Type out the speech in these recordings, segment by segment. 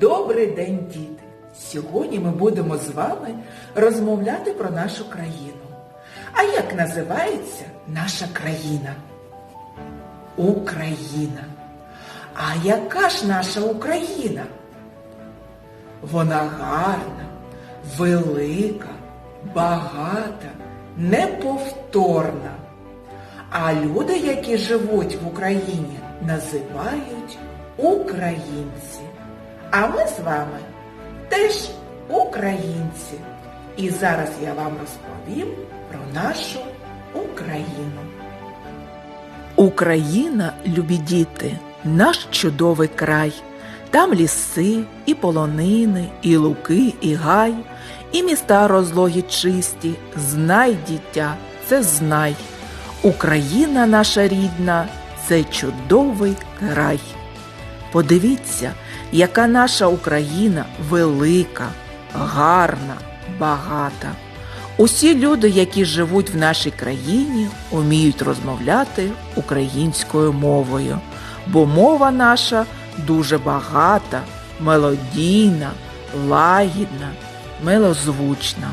Добрий день, діти! Сьогодні ми будемо з вами розмовляти про нашу країну. А як називається наша країна? Україна. А яка ж наша Україна? Вона гарна, велика, багата, неповторна. А люди, які живуть в Україні, називають українці. А ми з вами теж українці. І зараз я вам розповім про нашу Україну. Україна, любі діти, наш чудовий край. Там ліси, і полонини, і луки, і гай, і міста розлогі чисті. Знай, дитя, це знай. Україна наша рідна, це чудовий край. Подивіться, яка наша Україна велика, гарна, багата. Усі люди, які живуть в нашій країні, уміють розмовляти українською мовою, бо мова наша дуже багата, мелодійна, лагідна, милозвучна.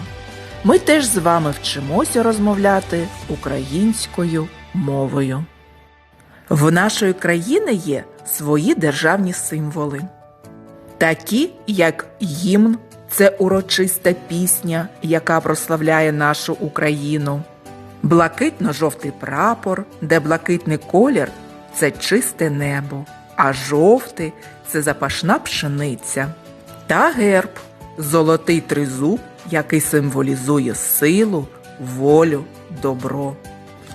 Ми теж з вами вчимося розмовляти українською мовою. В нашої країни є свої державні символи, такі як гімн це урочиста пісня, яка прославляє нашу Україну, блакитно-жовтий прапор, де блакитний колір це чисте небо, а жовтий це запашна пшениця, та герб золотий тризуб, який символізує силу, волю, добро.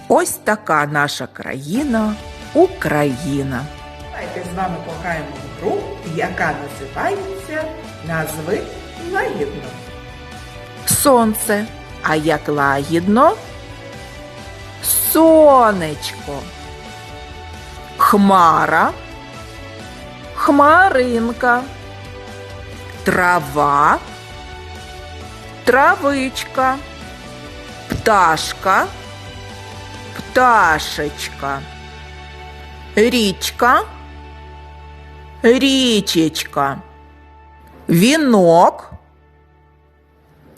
Ось така наша країна Україна. Давайте з вами пограємо гру, яка називається Назви лагідно. Сонце. А як лагідно? Сонечко. Хмара. Хмаринка. Трава. Травичка. Пташка. Пташечка. Річка. Річечка. Вінок.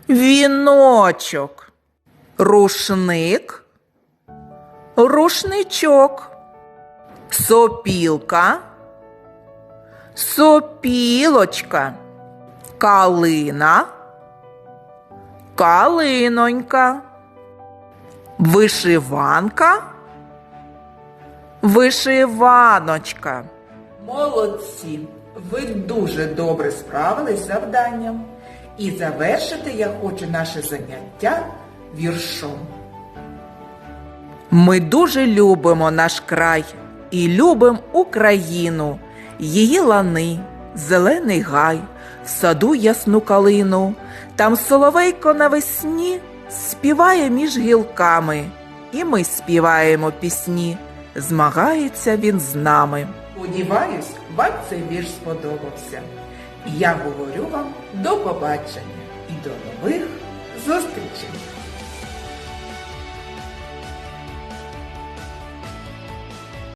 Віночок. Рушник. Рушничок. Сопілка. Сопілочка. Калина. Калинонька. Вишиванка. Вишиваночка. Молодці! Ви дуже добре справились з завданням. І завершити я хочу наше заняття віршом. Ми дуже любимо наш край і любимо Україну, її лани, зелений гай, в саду ясну калину. Там соловейко навесні співає між гілками, і ми співаємо пісні. Змагається він з нами. Сподіваюсь, вам цей вірш сподобався. Я говорю вам до побачення і до нових зустрічей!